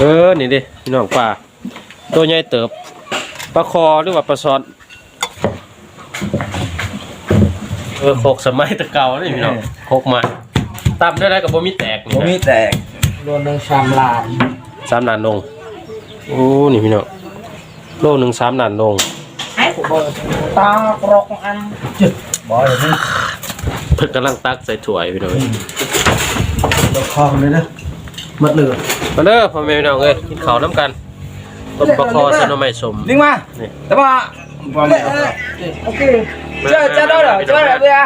เออ นี่ดิพี่น้องปลาตัวใหญ่เติบปลาคอหรือว่าปลาซอนเออโคกสมัยแตะเก่านี่พี่น้องโคกมาตำได้ไรกับบ่มีแตกนี่บ่นะมีแตกโดนหนึ่งชามลานสามนานลงโอ้นี่พี่น้องโลหนึ่งสามนานลงให้ผมเบิดตากรกอันบ่อยนี่เพิ่นกำลังตักใส่ถ้วยพี่น้องเอ้ยตกคลองเลยนะมัดเลย มาเด้อพ่อแม่พี่น้องเอ้ยกินข้าวน้ำกันต้มปลาคอใส่หน่อไม้สมลิงมานี่ แต่ว่าบ่มีโอเคเจอเจอได้เหรอเจอได้เบีย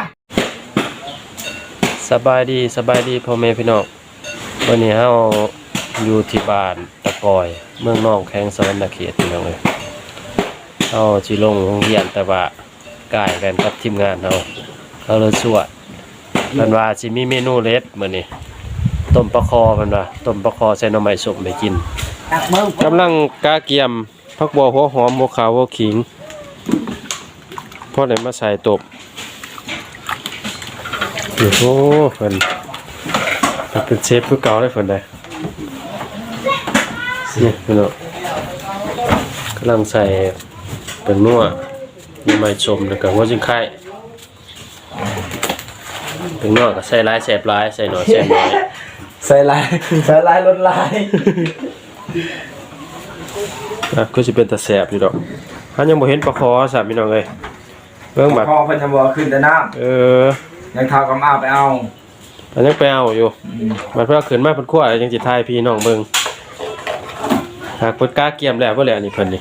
สบายดีสบายดีพ่อแม่พี่น้องวันนี้เฮาอยู่ที่บ้านตะกอย เมืองนอกแข้งสวรรณเขตพี่น้องเอ้ยเฮาสิลงโรงเรียนแต่ว่ากายกันกับทีมงานเฮาเฮาเลยสวดเพิ่นว่าสิมีเมนูเล็ดมื้อนี้ ต้มปลาคอเพิ่นว่าต้มปลาคอใส่หน่อไม้สมให้กินตักเบิ้งกำลังกาเกียมผักบัวหัวหอมบัวขาวบัวขิงพ่อไหนมาใส่ตบโอ้โหเพิ่นเพิ่นเป็นเชฟคือเก่าเลยเพิ่นได้นี่พี่น้องกำลังใส่เป็นนัวมีไม้ชมแล้วก็หัวจิงไข่เป็นนัวก็ใส่หลายแสบหลายใส่น้อยแสบน้อย ใส่ลายใส่ลายลดลายอะก็สิเป็นตะแสบอยู่ดอกเฮายังบ่เห็นปลาคอสามพี่น้องเอ้ยเบิ่งบักคอเพิ่นจะบ่ขึ้นแต่น้เออำยังเท้ากำอ้าวไปเอาอันยังไปเอาอยู่ มันเพิ่นเอาขึ้นมาเพิ่นคั่วจังสิทายพี่น้องเบิ่งหากเพิ่นกล้าเกียมแล้วบ่แล้วนี่เพิ่นนี่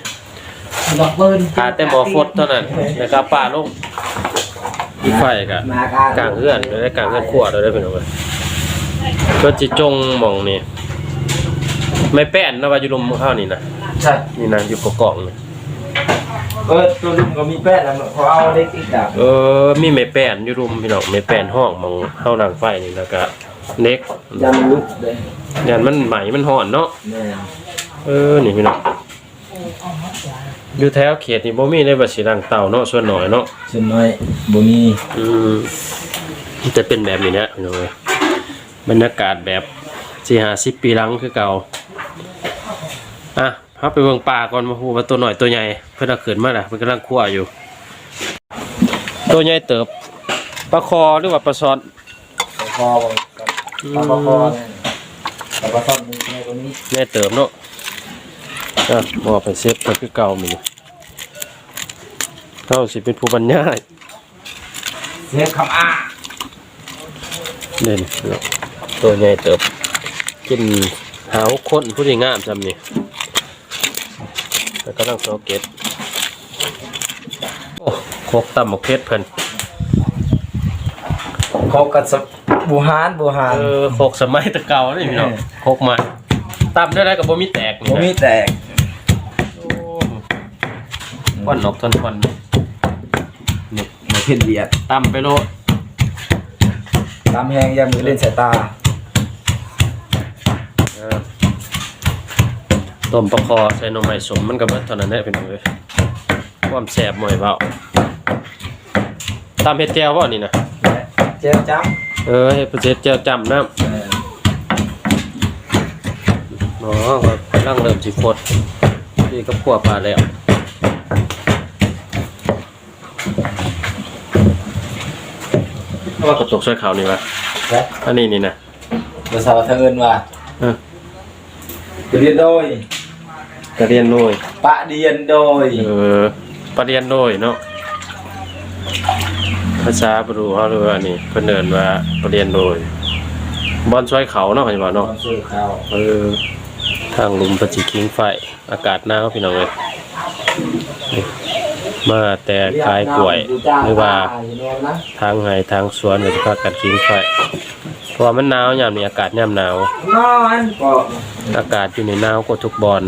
ดอกเบิ้ลหาแต่หมอฟดเท่านั้นแล้วก็ป่าลงอีกไฟก็มากากลางเฮือนเดี๋ยวได้กลางเฮือนคั่วเดี๋ยวได้พี่น้องเอ้ย เพิ่นสิจงหม่องนี่ไม่แป้นนะว่าอยู่ลมข้าวนี่นะใช่นี่นะอยู่กกอกนี่เออตัวลุงก็มีแป้นแล้วพอเอาเล็กอีกอะเออมีไม่แป้นอยู่รุมพี่น้องไม่แป้นห้องหมองเฮานั่งไฟนี่แล้วก็เน็กยันลุกเลยยันมันไหมมันห่อนเนาะแม่เออนี่พี่น้องอยู่แถวเขตนี่บ่มีในบัดสิรังเต่าเนาะส่วนน้อยเนาะส่วนน้อยบ่มีอืมมันจะเป็นแบบนี้นะพี่น้องเอ้ย บรรยากาศแบบ4 50ปีหลังคือเก่าอะเฮาไปเบิ่งป่าก่อนมาฮู้ว่าตัวหน้อยตัวใหญ่เพิ่นเอาขึ้นมาล่ะเพิ่นกำลังคั่วอยู่ ตัวใหญ่เติบปลาคอหรือว่าปลาซอนคอบ่กับปลาคอเนี่ยแต่ว่าต้องมีแม่ตัวนี้แม่เติบเนาะอะบอกไปเซฟเพิ่นคือเก่ามื้อนี้เฮาสิเป็นผู้บรรยายเสียคำอ้าเด่น ตัวใหญ่เติบกินหาวคนผู้ที่งามจำนี่แล้วก็ต้องโซเก็ตโอ้โคกตำหมกเพชรเพิ่นเขากับสบูฮานบูฮานเออโคกสมัยแตะเก่านี่พี่น้องโคกมาตำได้ไรกับบ่มีแตกนี่บ่นะมีแตกโอ้ควันออกทนควันนี่บ่เพิ่นเบียดตำไปโลดตามแหงอยามือเล่นสายตาเออ ต้มปลาคอใส่หนมไม้สมมันก็เบิดเท่านั้นแหละพี่น้องเอ้ยความแสบหน่อยเบาตำเฮ็ดแก้วบ่นี่นะเจ็บจับเออเฮ็ดประเจ็ดแก้วจำน้เออำอ๋อก็กำลังเริ่มสิฟดนี่ก็คั่วปลาแล้วว่ากระตกใส่ขาวนี่วะและอันนี้นี่นะ ภาษาทางเอิ้นว่าเออเรียนโดยกระเรียนโดยปะเดียนโดยเออปะเรียนโดยเนาะภาษาบรูเขาเรียกว่านี่เพิ่นเดินว่าปะเรียนโดยบอลช่วยเขาเนาะเห็นบ่น้อเนาะงสู้ข้าวเออทางลุมปะจิคิงไฟอากาศหนาวพี่น้องเอ้ยนี่มาแต่ขายกล้วยหรือว่า ทางไห้ทางสวนก็จะพากันคิงไฟ เพราะว่ามันหนาวยามนี้อากาศยามหนาว นอนก็อากาศอยู่ในหนาวกว่าทุกบอล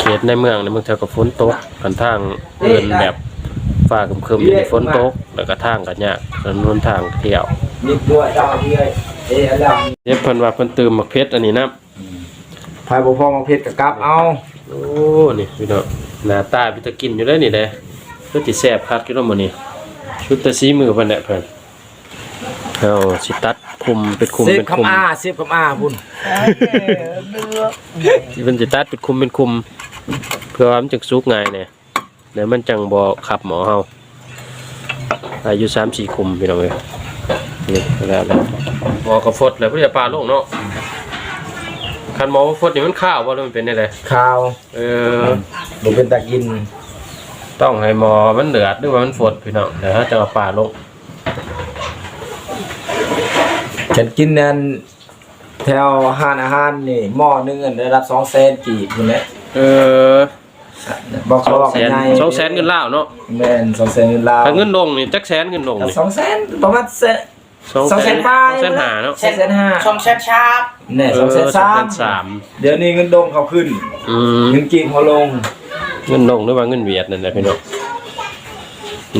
เขตในเมืองในเมืองเท่ากับฝนตกกันทางเดินแบบฟ้าครึมๆอยู่ในฝนตก แล้วก็ทางกันยากถนนทางเที่ยวนิดด้วยดาวเดียวเอ๊ะแล้วเย็บเพิ่นว่าเพิ่นตื่มหมักเพชรอันนี้นะพายบ่พอมาเพชรกับกลับเอาโอ้นี่พี่น้องหน้าตาพี่ตะกินอยู่ได้อนี่เด้ก็ติแซ่บคักอยู่เนาะมื้อนี้ชุดแตะสีมือเพิ่นแหละเพิ่น เอาสิตัดคุมเป็นคุมสิบเป็นคุมคำอาสิบคำอาพุ่นเดือที่มันสิตัดเป็นคุมเป็นคุม เพื่อว่ามันจังสุกง่ายเนี่ยเดี๋ยวมันจังบ่ขับหมอเฮาอายุ3-4คุมพี่น้องเอ้ยนี่แล้วแล้วหมอกระฟดแล้วเพิ่นจะปลาลงเนาะคันหมอกระฟดนี่มันข้าวบ่หรือมันเป็นจังไดข้าวเออบ่เป็นตะกิน ต้องให้หมอมันเดือดหรือว่ามันฟดพี่น้องเดี๋ยวถ้าจะเอาปลาลง ฉันกินนั่นแถวห้านอาหารนี่หม้อหนึงอะได้รับ2แสนกีบพุ่นแหละเออบ่สเขาองบอกแสนไงสองแสนเงินลาวเนาะแม่น2แสนเงินลาวถ้าเงินลงนี่จักแสนเงินลงนี่2แสนประมาณแสน สองสองแสนปลาย สองแสนหาเนาะ2แสนห้าช่องแชทชาร์ปแน่เอ2อแสนสองแสนสาสามมเดี๋ยวนี้เงินดงเขาขึ้นอืมเงินกีบเขาลงเงินลงหรือว่าเงินเวียดนั่นแหละพี่น้อง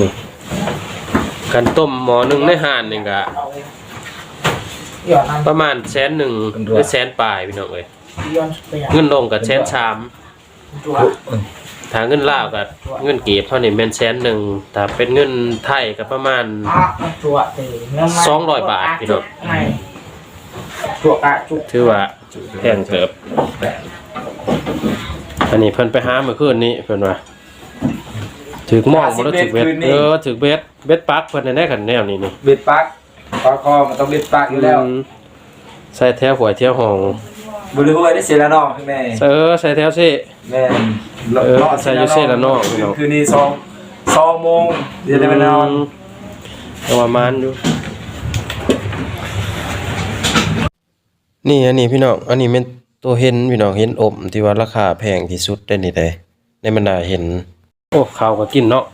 นี่การต้มหมอหนึ่งในห่านนี่ก็ห ยอดน้ำประมาณแสนหนึ่งหรือแสนปลายพี่น้องเอ้ยย้อนไปอย่างเงินลงกับแสนสามตัวถ้าเงินลาวกับเงินเก็บเท่านี้เป็นแสนหนึ่งถ้าเป็นเงินไทยก็ประมาณอะตัวเตะเนื้อไม้สองร้อยบาทพี่น้องไม่ตัวกะจุกถือว่าแพงเติบอันนี้เพิ่นไปหาเมื่อคืนนี้เพิ่นว่าถึกหมองบ่ได้ถึกเบ็ดเออถึกเบ็ดเบ็ดปักเพิ่นได้กันแนวนี้นี่เบ็ดปัก ปลาคอมันต้องเบ็ดปักอยู่แล้วอืมใส่แถวหัวแถวห้องบริหารได้เสียละนอกข้างในเออใส่แถวสิ แม่นเออใส่อยู่เสียละนอก คืนคืนนี้สองสองโมงเดี๋ยวได้ไปนอนเอาประมาณอยู่นี่อันนี้พี่น้อง อันนี้เป็นตัวเห็นพี่น้องเห็นอมที่ว่าราคาแพงที่สุดได้นี่ได้ในบรรดาเห็น โอ้ข้าวก็กินเนาะ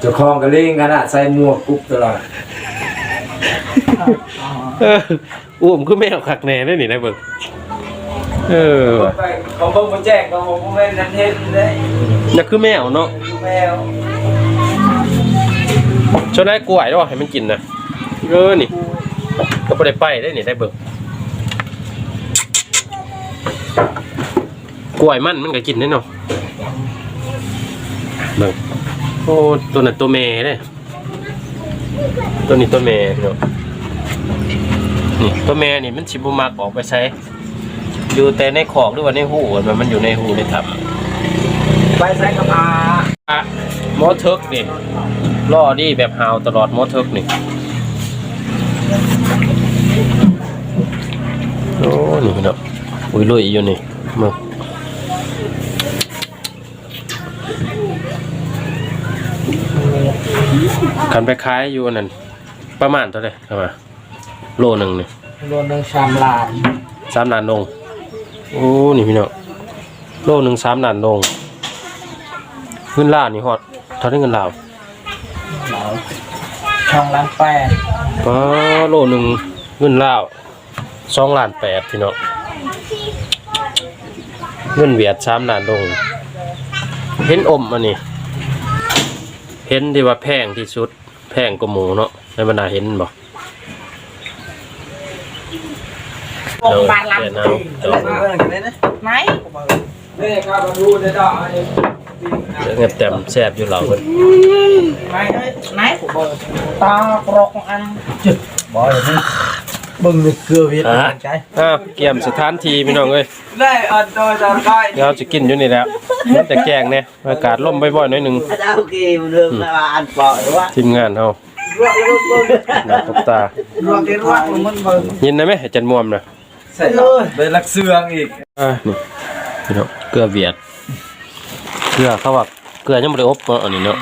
เจ้าของก็เล่งกันอะใส่หมวกกุ๊บตลอด เอออ้วมคือแมวคักแน่ได้นี่นะเบิ่งเออว่ะไปเขาเบิ่งบ่แจ้งเขาบอกว่แม่นนั่นเห็นได้น่ะคือแมวเนาะแมวชนได้กล้วยด้วยให้มันกินนะเออนี่ ก็บ่ได้ไปได้นี่ได้เบิ่งกล้วยมันมันก็กินได้เนาะเบิ่งโอ้ตัวนั้นตัวแม่เด้ตัวนี้ตัวแม่เนาะ นี่ตัวแม่นี่มันสิบ่มักออกไปใช้ อยู่แต่ในขอกหรือว่าในหูมันมันอยู่ในหูในถับไปใส่กับอาอะมอเทิร์กนี่ล่อดีแบบฮาวตลอดมอเทิร์กนี่โอ้นี่พี่น้องอุ้ยลุยอยู่นี่มึงคันไปขายอยู่อันนั้นประมาณเท่าไหร่ครับว่าโลหนึ่งนี่ โดนหนึ่งชามลานสามล้านลงโอ้นี่พี่น้องโลหนึ่งสามล้านลงเงินล้านนี่ฮอดเท่าได้เงินลาวช่องล้านแปดป้าโลหนึ่งเงินลาวสองล้านแปดพี่น้องเงินเวียดสามล้านลงเห็นอมอันนี้เห็นที่ว่าแพงที่สุดแพงกว่าหมูเนาะในบรรดาเห็นบ่ โรงพยาบาลลำเดี๋ยวนะเดี๋ยวนะไหนนี่ครับมาดูได้ดอกเงียบแต้มแซ่บอยู่เหล่าเพิ่นไหนเอ้ไหนตากรอกอันจุดบ่อยนี่บึงเกลือเวียดอะอ้าวเกี่ยมสถานที่พี่น้องเอ้ยได้อันโดยตอนใกล้เดี๋ยเราจะกินอยู่นี่แล้วมันแต่แกงเนี่ยอากาศล่มบ่อยๆหน่อยหนึงอาจารย์โอเคมันเริ่มมาอันปล่อยว่าทีมงานเฮารวกรวกรวกหน้าตบตารวกรวกมันเบิ่งยินได้ไหมอาจารย์ม่วมน่ะ ใส่เลยลักเสืองอีกอ่านี่พี่น้องเกลือเวียดเกลือเขาว่าเกลือยังบ่ได้อบเนาะอันนี้เนาะ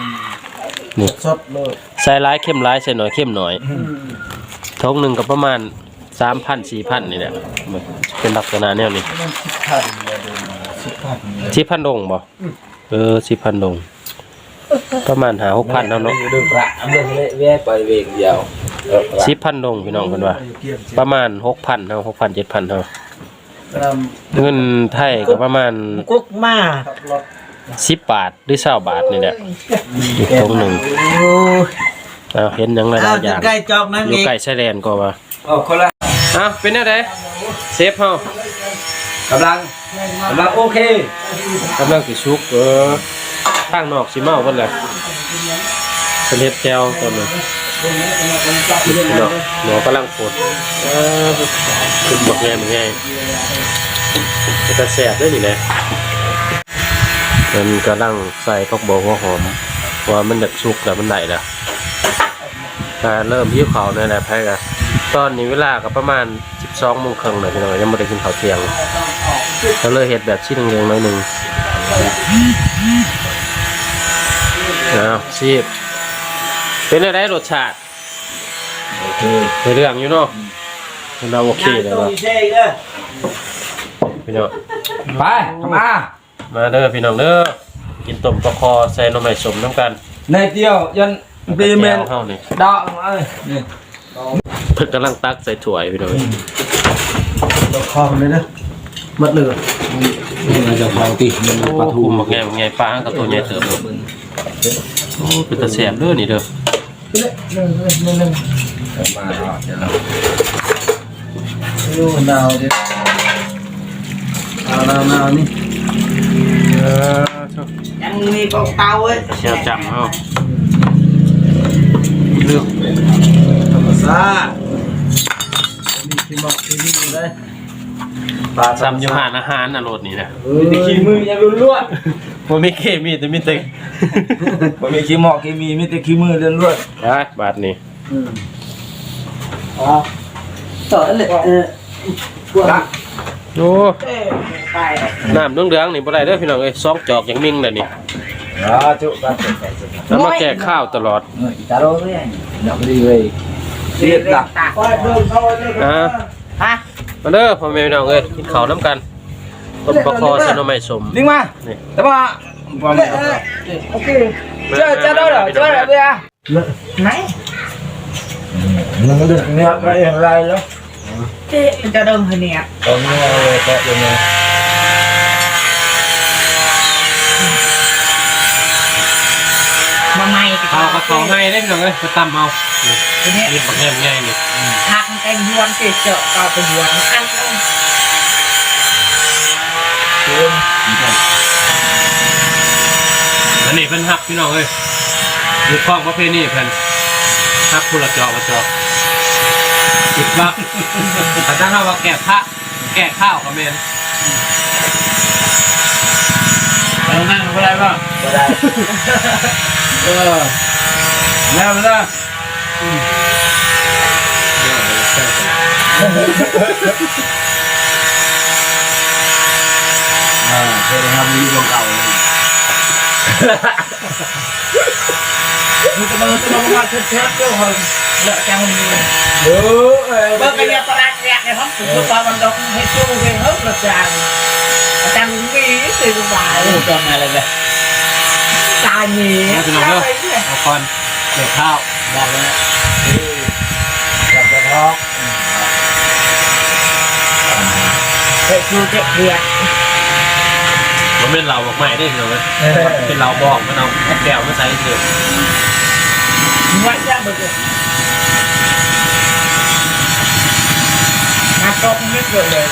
นี่สดเลยใส่หลายเข้มหลายใส่น้อยเข้มน้อยทงหนึงก็ประมาณ3,000 4,000นี่แหละมันเป็นลักษณะแนวนี้พันเลยดูสิบพัน10,000ดงบ่เออ10,000ดงประมาณ5 6,000เนาะเนาะอยู่ดึงพระอำเภอเละแวกไปเวงเดียว เออพระ10,000ดงพี่น้องเพิ่นว่าเกี่ยมสิประมาณ6,000เนาะ6,000 7,000เนาะกระนเงินไทยก็ประมาณกุ๊กมา10บาทหรือ20บาทนี่แหละอีกทงหนึงเอาเห็นหยังหลายๆอย่างใกล้จอกนั่นอเอยู่งไก่ชายแดนก็ว่าำเอาคนละอ้าวเป็นแนวใดเซฟเฮากำลังกำลังโอเคกำลังสิชุกเออทางนอกสิเมาเพิ่นแหละเป็นเฮ็ดแก้วตอนนี้ เนาะหมอกำลังฝนเออขึ้นบอกไงบอกไงจะแสบได้วยนี่แหละมันกำลังใส่พักบัวหัวหอมว่ามันดักสุกแล้วมันไหนแล้วก็เริ่มยิ้วเขาวนี่นแหละแพ้กันตอนนี้เวลาก็ประมาณ 12โมงครึ่งเลยพี่น้องยังไม่ได้กินข้าวเที่ยงก็เลยเห็ดแบบชิ้นเล็กๆน้อยหนึ่งอ้าวซีบ เป็นอะไรรสชาติโอเคในเรื่องอยู่เนาะเราโอเคเลยว่ะพี่น้องไปเข้ามามาเด้อพี่น้องเด้อกินต้มปลาคอใส่หน่อไม้สมน้ำกันในเดียวยันปีเมนแก้วเฮานี่ดอกเอ้ยนี่เพิ่นกำลังตักใส่ถ้วยพี่น้องดอกคอเลยนะมัดเลยนี่มันจะพอติมันโอ้ปลาทูคุมบักแง่บักแง่ปลากับตัวใหญ่เติบเลยโอ้เป็นตาแสบเด้อนี่เด้อ มาเนาะเดี๋ยวเราดูดาวดิดาวดาวดาวนี่เออยังมีกองเตาเว้ยเชียวจับเฮาเลือกธรรมชาติมีที่บอกที่นี่อยู่เลยปลาซ้ำอยู่หานอาหารน่ะโลดนี่นะมีแต่ขี้มือยังล้วนบ่มีเคมีแต่มีแต่ๆ บ่มีขี้หมอกขี้มีมีแต่ขี้มือล้วนได้บาดนี้อ๋อต่อเลยเออๆละโอ้เอ้ยไปน้ำเหลืองๆนี่บ่ได้เด้อพี่น้องเอ้ยซองจอกอย่างมิ่งเลยนี่อ่าจุกันจุกันจุกันแล้วมาแก่ข้าวตลอดเอออีตาโร่เนี่ยดอกดีเลยเรียบละตากว่าเดินเข้าเลยอ่าฮะมาเด้อพ่อแม่พี่น้องเอ้ยกินข้าวน้ำกันต้มปลาคอใส่หน่อไม้สม ลิงมานี่ แต่ว่า บอลโอเคเจอเจอได้เหรอเจอได้เบียไหนมันก็เดือดเนี่ยไม่เห็นอะไรแล้วเจ๊มั นจะเดินให้เนี่ยตอนนี้เอาเลยแกะยังไงมาใหม่ข้าวกับข้าวง่ายได้พี่น้องเอ้ยไปตำเอานี่ทีนี้นี่ปักแง่ง่ายนี่ทางแกงยวนเจ๊เจาะก็ไปยวนอันนึงอันนี้เป็นหักพี่น้องเอ้ยอยู่คล้องประเพณีเพิ่นหักผู้ละจอกละจอกอีกว่าแต่ถ้าเราว่าแก่พระแก่ข้าวก็แม่นแล้วนั่งบ่ได้ป่ะก็ได้เออแล้วมันละอ่าเคยทำรีวิวเก่าเลย มันจะมาจะมาว่าเชิดเชิดเจ้าหงเลอะจังมีเออเอ้ยเบิกกันยาตลาดแยกในห้องสุดตอนมันดอกให้ชูให้เฮิบละจังจังมีสิบาทจำอะไรเลยตายมีเอาก่อนเกี่ยวข้าวบอกเลยนะอยากจะทอกเฮ้ยชูเจ็บเดือด มันเป็นเราบอกใหม่ได้พี่น้องเอ้ยเป็นเราบอกมันเอาแก้วมาใส่เถอะวัดยาเบิกมาตกนิดเดียวเลย